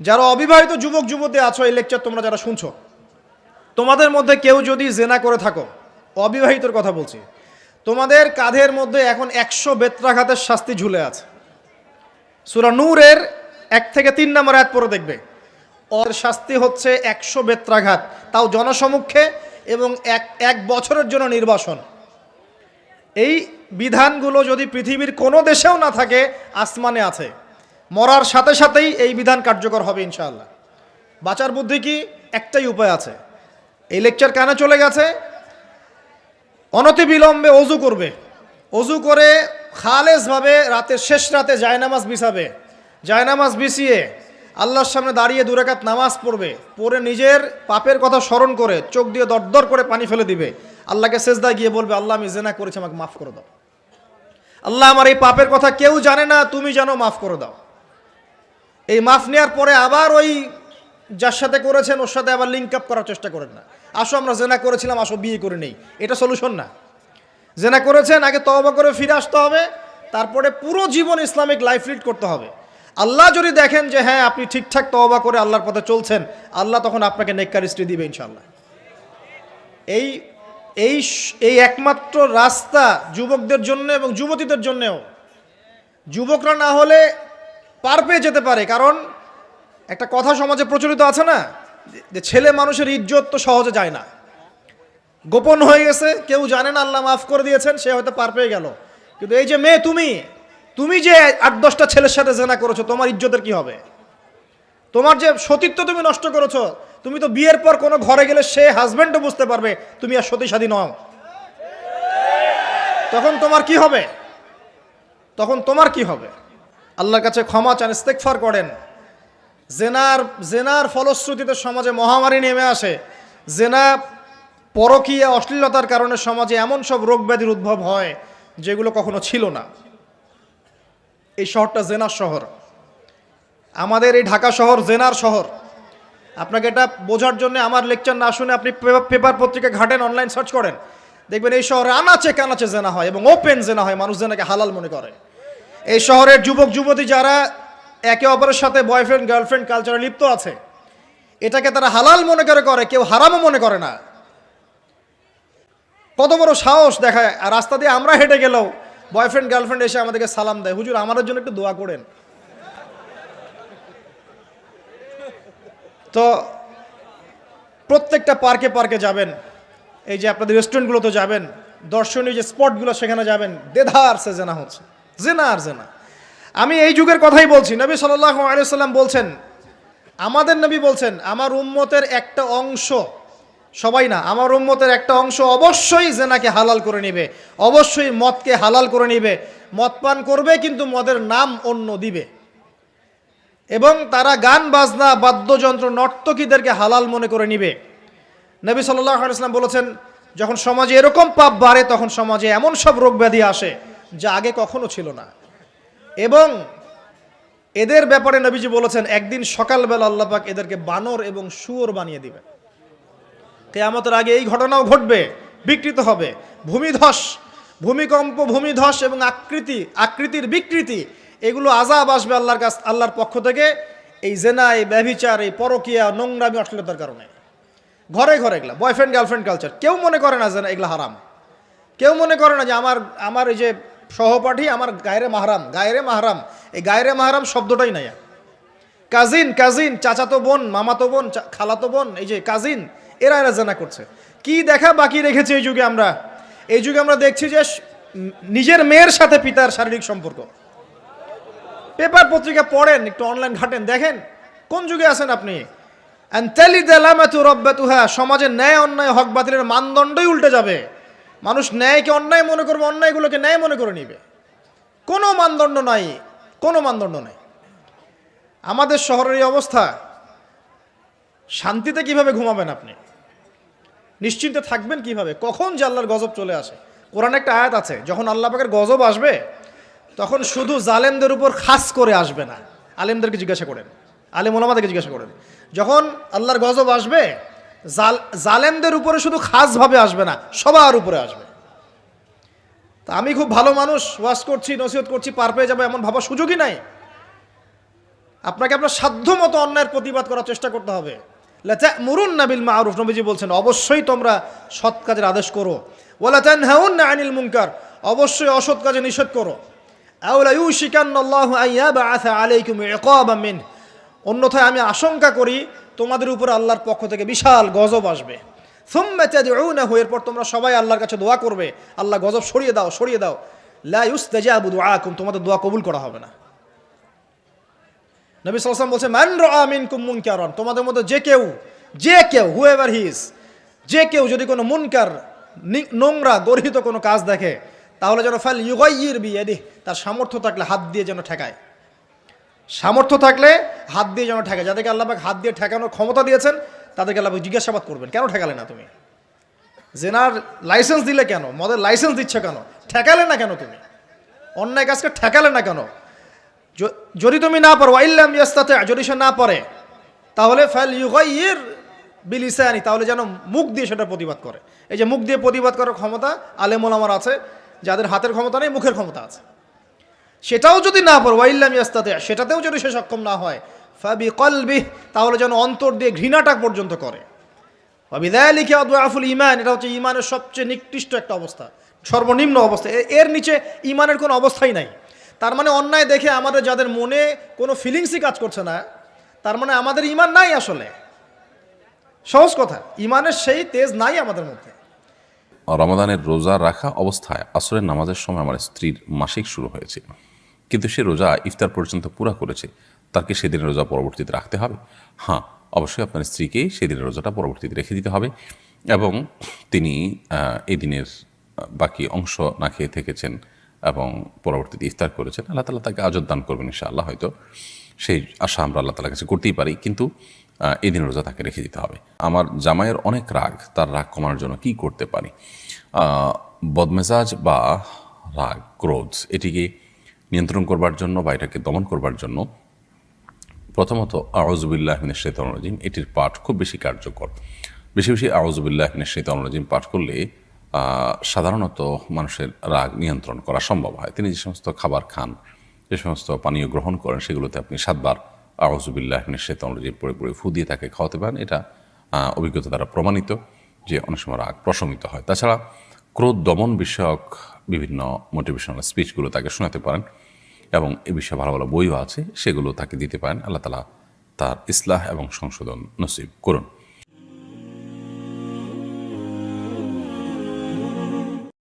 যারা অবিবাহিত যুবক, যুবতী আছো এই লেকচার তোমরা যারা শুনছো, তোমাদের মধ্যে কেউ যদি জেনা করে থাকো, অবিবাহিতর কথা বলছি, তোমাদের কাঁধের মধ্যে এখন একশো বেত্রাঘাতের শাস্তি ঝুলে আছে। সুরা নূরের এক থেকে তিন নম্বর এক পরে দেখবে, ওর শাস্তি হচ্ছে একশো বেত্রাঘাত, তাও জনসমক্ষে এবং এক এক বছরের জন্য নির্বাসন। এই বিধানগুলো যদি পৃথিবীর কোনো দেশেও না থাকে, আসমানে আছে। মরার সাথে সাথেই এই বিধান কার্যকর হবে ইনশাআল্লাহ। বাঁচার বুদ্ধি কি? একটাই উপায় আছে। এই লেকচার কানে চলে গেছে অনতি বিলম্বে অজু করবে। অজু করে খালেসভাবে রাতের শেষ রাতে জায়নামাজ বিছাবে। জায়নামাজ বিছিয়ে আল্লাহর সামনে দাঁড়িয়ে দুরাকাত নামাজ পড়বে। পড়ে নিজের পাপের কথা স্মরণ করে চোখ দিয়ে দরদর করে পানি ফেলে দিবে। আল্লাহকে সেজদা গিয়ে বলবে, আল্লাহ, আমি জেনা করেছি, আমাকে মাফ করে দাও। আল্লাহ, আমার এই পাপের কথা কেউ জানে না, তুমি জানো, মাফ করে দাও। এই মাফ নেওয়ার পরে আবার ওই যার সাথে করেছেন, ওর সাথে আবার লিঙ্ক আপ করার চেষ্টা করেন না। আসো, আমরা জেনা করেছিলাম, আসো, বিয়ে করে নেই। এটা সলিউশন না। জেনা করেছেন, আগে তওবা করে ফিরে আসতে হবে, তারপরে পুরো জীবন ইসলামিক লাইফ লিড করতে হবে। আল্লাহ যদি দেখেন যে হ্যাঁ আপনি ঠিকঠাক তওবা করে আল্লাহর পথে চলছেন, আল্লাহ তখন আপনাকে নেককার স্ত্রী দিবে ইনশাল্লাহ এই এই এই একমাত্র রাস্তা যুবকদের জন্য এবং যুবতীদের জন্যেও। যুবকরা না হলে পার পেয়ে যেতে পারে, কারণ একটা কথা সমাজে প্রচলিত আছে না, যে- ছেলে মানুষের ইজ্জত তো সহজে যায় না। গোপন হয়ে গেছে, কেউ জানে না, আল্লাহ মাফ করে দিয়েছেন, সে হয়তো পার পেয়ে গেল। কিন্তু এই যে মেয়ে, তুমি তুমি যে আট দশটা ছেলের সাথে জেনা করেছ, তোমার ইজ্জতের কি হবে? তোমার যে সতীত্ব তুমি নষ্ট করেছ, তুমি তো বিয়ের পর কোনো ঘরে গেলে সে হাজবেন্ডও বুঝতে পারবে, তুমি আর সতী সাদী নও। তখন তোমার কি হবে? তখন তোমার কি হবে? আল্লাহর কাছে ক্ষমা চান ইস্তেকফার করেন। জেনার জেনার ফলশ্রুতিতে সমাজে মহামারী নেমে আসে। জেনা পরকীয়া অশ্লীলতার কারণে সমাজে এমন সব রোগ ব্যাধির উদ্ভব হয়, যেগুলো কখনো ছিল না। এই শহরটা জেনার শহর। আমাদের এই ঢাকা শহর জেনার শহর। আপনাকে এটা বোঝার জন্য আমার লেকচার না শুনে আপনি পেপার পত্রিকা ঘাটেন, অনলাইন সার্চ করেন। দেখবেন এই শহরে আনাচে কানাচে জেনা হয় এবং ওপেন জেনা হয়, মানুষ জেনাকে হালাল মনে করে। এই শহরের যুবক যুবতী যারা একে অপরের সাথে বয়ফ্রেন্ড গার্লফ্রেন্ড কালচারে লিপ্ত আছে, এটাকে তারা হালাল মনে করে করে, কেউ হারামও মনে করে না। কত বড় সাহস দেখায় রাস্তা দিয়ে আমরা হেঁটে গেলেও বয়ফ্রেন্ড গার্লফ্রেন্ড এসে আমাদেরকে সালাম দেয়। হুজুর, আমাদের জন্য একটু দোয়া করেন। তো প্রত্যেকটা পার্কে পার্কে যাবেন, এই যে আপনাদের রেস্টুরেন্টগুলোতে যাবেন, দর্শনীয় যে স্পটগুলো সেখানে যাবেন, দেধার সে জেনা হচ্ছে। জেনা আর জেনা। আমি এই যুগের কথাই বলছি। নবী সাল্লাহ আলিয়াল্লাম বলছেন, আমাদের নবী বলছেন, আমার উম্মতের একটা অংশ, সবাই না, আমার উম্মতের একটা অংশ অবশ্যই জেনাকে হালাল করে নিবে, অবশ্যই মদকে হালাল করে নিবে, মদ পান করবে কিন্তু মদের নাম অন্য দিবে। এবং তারা গান, বাজনা, বাদ্যযন্ত্র, নর্তকীদেরকে হালাল মনে করে নিবে। নবী সাল্লাহ আলাইসলাম বলেছেন, যখন সমাজে এরকম পাপ বাড়ে, তখন সমাজে এমন সব রোগ ব্যাধি আসে যা আগে কখনো ছিল না। এবং এদের ব্যাপারে নবীজি বলেছেন, একদিন সকালবেলা আল্লাপাক এদেরকে বানর এবং শুয়োর বানিয়ে দিবেন। কেয়ামতের আগে এই ঘটনাও ঘটবে, বিকৃত হবে। ভূমিধস, ভূমিকম্প, ভূমিধস এবং আকৃতি, আকৃতির বিকৃতি, এগুলো আজাব আসবে আল্লাহর কাছ, আল্লাহর পক্ষ থেকে। এই জেনা, এই ব্যভিচার, এই পরকিয়া, নোংরামি, অশ্লীলতার কারণে। ঘরে ঘরে এগুলা বয়ফ্রেন্ড গার্লফ্রেন্ড কালচার কেউ মনে করে না যে এগুলো হারাম। কেউ মনে করে না যে আমার আমার এই যে সহপাঠী আমার গায়রে মাহারাম গায়রে মাহারাম। এই গায়রে মাহারাম শব্দটাই নাই কাজিন কাজিন, চাচাতো বোন, মামাতো বোন খালাতো বোন, এই যে কাজিন, এরা এরা জানা করছে। কি দেখা বাকি রেখেছে এই যুগে আমরা? এই যুগে আমরা দেখছি যে নিজের মেয়ের সাথে পিতার শারীরিক সম্পর্ক। পেপার পত্রিকা পড়েন, একটু অনলাইন ঘাটেন, দেখেন, কোন যুগে আছেন আপনি? আনতালি দালামাতু রব্বাতুহা, সমাজে ন্যায় অন্যায় হক বাতিলের মানদণ্ডই উল্টে যাবে। মানুষ ন্যায়কে অন্যায় মনে করবে, অন্যায়গুলোকে ন্যায় মনে করে নিবে। কোনো মানদণ্ড নাই, কোনো মানদণ্ড নাই। আমাদের শহরের এই অবস্থা, শান্তিতে কীভাবে ঘুমাবেন আপনি? নিশ্চিন্তে থাকবেন কীভাবে? কখন যে আল্লাহর গজব চলে আসে? কোরআন একটা আয়াত আছে, যখন আল্লাহ পাকের গজব আসবে, তখন শুধু জালেমদের উপর খাস করে আসবে না। আলেমদেরকে জিজ্ঞাসা করেন, আলেম ওলামাদেরকে জিজ্ঞাসা করেন। যখন আল্লাহর গজব আসবে জাল, জালেমদের উপরে শুধু খাসভাবে আসবে না, সবার উপরে আসবে। তা আমি খুব ভালো মানুষ ওয়াশ করছি, নসিহত করছি, পার পেয়ে যাব এমন ভাবার সুযোগই নাই। আপনাকে আপনার সাধ্য মতো অন্যায়ের প্রতিবাদ করার চেষ্টা করতে হবে। মুরুন নাবিল মারুফ, নবীজি বলছেন, অবশ্যই তোমরা সৎ কাজের আদেশ করো। ওলা চান হাউন না আনিল মুনকার, অবশ্যই অসৎ কাজে নিষেধ করো। অন্যথায় আমি আশঙ্কা করি তোমাদের উপর আল্লাহর পক্ষ থেকে বিশাল গজব আসবে। সুম্মা তাদউনাহু, এরপর তোমরা সবাই আল্লাহর কাছে দোয়া করবে। আল্লাহ গজব সরিয়ে দাও সরিয়ে দাও। লা ইউস্তাজাবু দুআকুম, তোমাদের দোয়া কবুল করা হবে না। নবী সাল্লাম বলছে ম্যান রা মিনকুম মুনকারন তোমাদের মধ্যে যে কেউ যে কেউ হুএভার হিজ যে কেউ যদি কোনো মুনকার নোংরা, গর্হিত কোনো কাজ দেখে, তাহলে যেন ফাল ইউগাইয়ির বিয়াদি তার সামর্থ্য থাকলে হাত দিয়ে যেন ঠেকায়। সামর্থ্য থাকলে হাত দিয়ে যেন ঠেকায়। যাদেরকে আল্লাহবাক হাত দিয়ে ঠেকানোর ক্ষমতা দিয়েছেন, তাদেরকে আল্লাহবাক জিজ্ঞাসাবাদ করবেন, কেন ঠেকালে না তুমি? জেনার লাইসেন্স দিলে কেন? মদের লাইসেন্স দিচ্ছে কেন? ঠেকালে না কেন তুমি? অন্যায় কাজকে ঠেকালে না কেন? যদি তুমি না পারো আইল্লাম ইয়াস্তাতে, যদি সে না পারে, তাহলে ফাল ইউগাইয়ের বিলিসানি, তাহলে যেন মুখ দিয়ে সেটা প্রতিবাদ করে। এই যে মুখ দিয়ে প্রতিবাদ করার ক্ষমতা আলেমুল আমার আছে, যাদের হাতের ক্ষমতা নেই, মুখের ক্ষমতা আছে। সেটাও যদি না পারো ওয়াইল্লাম ইয়াস্তাতে সেটাতেও যদি সে সক্ষম না হয় ফাবি কলবি তাহলে যেন অন্তর দিয়ে ঘৃণাটা পর্যন্ত করে। লিখে আফুল ইমান এটা হচ্ছে ইমানের সবচেয়ে নিকৃষ্ট একটা অবস্থা, সর্বনিম্ন অবস্থা। এর নিচে ইমানের কোনো অবস্থাই নাই। তার মানে অন্যায় দেখে আমাদের যাদের মনে কোনো ফিলিংসই কাজ করছে না, তার মানে আমাদের ইমান নাই আসলে। সহজ কথা ইমানের সেই তেজ নাই আমাদের মধ্যে। রমাদানের রোজা রাখা অবস্থায় আসরের নামাজের সময় আমার স্ত্রীর মাসিক শুরু হয়েছে। কিন্তু সে রোজা ইফতার পর্যন্ত পুরা করেছে। তার কি সেদিনের রোজা পরবর্তীতে রাখতে হবে। হ্যাঁ অবশ্যই আপনার স্ত্রীকে সেদিনের রোজাটা পরবর্তীতে রেখে দিতে হবে। এবং তিনি আহ, এই দিনের বাকি অংশ না খেয়ে থেকেছেন এবং পরবর্তীতে ইফতার করেছেন। আল্লাহ তালা তাকে আজর দান করবেন ইনশাআল্লাহ হয়তো। সেই আশা আমরা আল্লাহ তালার কাছে করতেই পারি কিন্তু আহ, এই দিন রোজা তাকে রেখে দিতে হবে। আমার জামাইয়ের অনেক রাগ তার রাগ কমানোর জন্য কি করতে পারি? বদমেজাজ বা রাগ ক্রোধ এটিকে নিয়ন্ত্রণ করবার জন্য বা এটাকে দমন করবার জন্য প্রথমত আউজবিল্লাহমিনের শেতন রাজিম, এটির পাঠ খুব বেশি কার্যকর। বেশি বেশি আউজবিল্লাহমিনের শেতন রাজিম পাঠ করলে সাধারণত মানুষের রাগ নিয়ন্ত্রণ করা সম্ভব হয়। তিনি যে সমস্ত খাবার খান, যে সমস্ত পানীয় গ্রহণ করেন, সেগুলোতে আপনি সাতবার আউজবিল্লাহমিনের শেতন রাজিম পড়ে পড়ে ফু দিয়ে তাকে খাওয়াতে পারেন। এটা অভিজ্ঞতা দ্বারা প্রমাণিত যে অনেক সময় রাগ প্রশমিত হয়। তাছাড়া ক্রোধ দমন বিষয়ক বিভিন্ন মোটিভেশনাল স্পিচগুলো তাকে শোনাতে পারেন এবং এ বিষয়ে ভালো ভালো বইও আছে, সেগুলো তাকে দিতে পারেন। আল্লাহ তালা তার ইসলাহ এবং সংশোধন নসিব করুন।